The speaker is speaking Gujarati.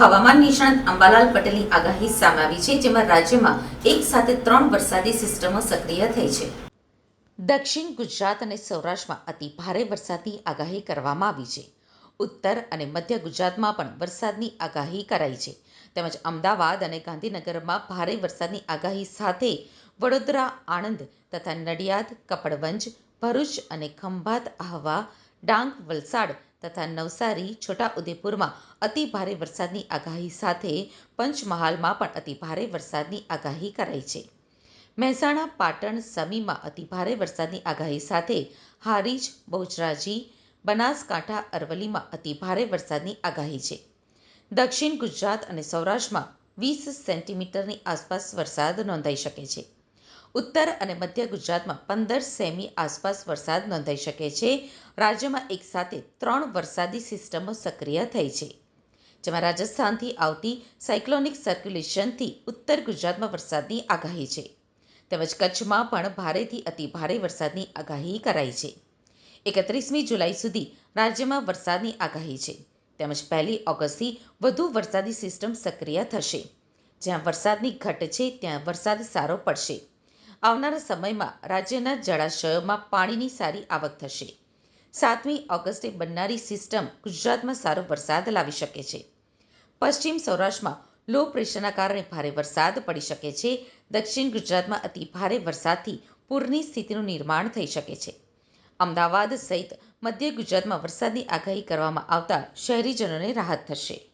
હવામાન નિષ્ણાંત અંબાલાલ પટેલની આગાહી સામે આવી છે, જેમાં રાજ્યમાં એક સાથે ત્રણ વરસાદી સિસ્ટમો સક્રિય થઈ છે. દક્ષિણ ગુજરાત અને સૌરાષ્ટ્રમાં અતિ ભારે વરસાદની આગાહી કરવામાં આવી છે. ઉત્તર અને મધ્ય ગુજરાતમાં પણ વરસાદની આગાહી કરાઈ છે. તેમજ અમદાવાદ અને ગાંધીનગરમાં ભારે વરસાદની આગાહી સાથે વડોદરા, આણંદ તથા નડિયાદ, કપડવંજ, ભરૂચ અને ખંભાત, આહવા, ડાંગ, વલસાડ તથા નવસારી, છોટાઉદેપુરમાં અતિ ભારે વરસાદની આગાહી સાથે પંચમહાલમાં પણ અતિ ભારે વરસાદની આગાહી કરાઈ છે. મહેસાણા, પાટણ, સમીમાં અતિ ભારે વરસાદની આગાહી સાથે હારીજ, બહુચરાજી, બનાસકાંઠા, અરવલ્લીમાં અતિ ભારે વરસાદની આગાહી છે. દક્ષિણ ગુજરાત અને સૌરાષ્ટ્રમાં વીસ સેન્ટીમીટરની આસપાસ વરસાદ નોંધાઈ શકે છે. ઉત્તર અને મધ્ય ગુજરાતમાં પંદર સેમી આસપાસ વરસાદ નોંધાઈ શકે છે. રાજ્યમાં એક સાથે ત્રણ વરસાદી સિસ્ટમો સક્રિય થઈ છે. જેમાં રાજસ્થાનથી આવતી સાયક્લોનિક સર્ક્યુલેશનથી ઉત્તર ગુજરાતમાં વરસાદની આગાહી છે. તેમજ કચ્છમાં પણ ભારેથી અતિ ભારે વરસાદની આગાહી કરાઈ છે. એકત્રીસમી જુલાઈ સુધી રાજ્યમાં વરસાદની આગાહી છે. તેમજ પહેલી ઓગસ્ટથી વધુ વરસાદી સિસ્ટમ સક્રિય થશે. જ્યાં વરસાદની ઘટ છે, ત્યાં વરસાદ સારો પડશે. આવનારા સમયમાં રાજ્યના જળાશયોમાં પાણીની સારી આવક થશે. સાતમી ઓગસ્ટે બનનારી સિસ્ટમ ગુજરાતમાં સારો વરસાદ લાવી શકે છે. પશ્ચિમ સૌરાષ્ટ્રમાં લો પ્રેશરના કારણે ભારે વરસાદ પડી શકે છે. દક્ષિણ ગુજરાતમાં અતિ ભારે વરસાદથી પૂરની સ્થિતિનું નિર્માણ થઈ શકે છે. અમદાવાદ સહિત મધ્ય ગુજરાતમાં વરસાદની આગાહી કરવામાં આવતા શહેરીજનોને રાહત થશે.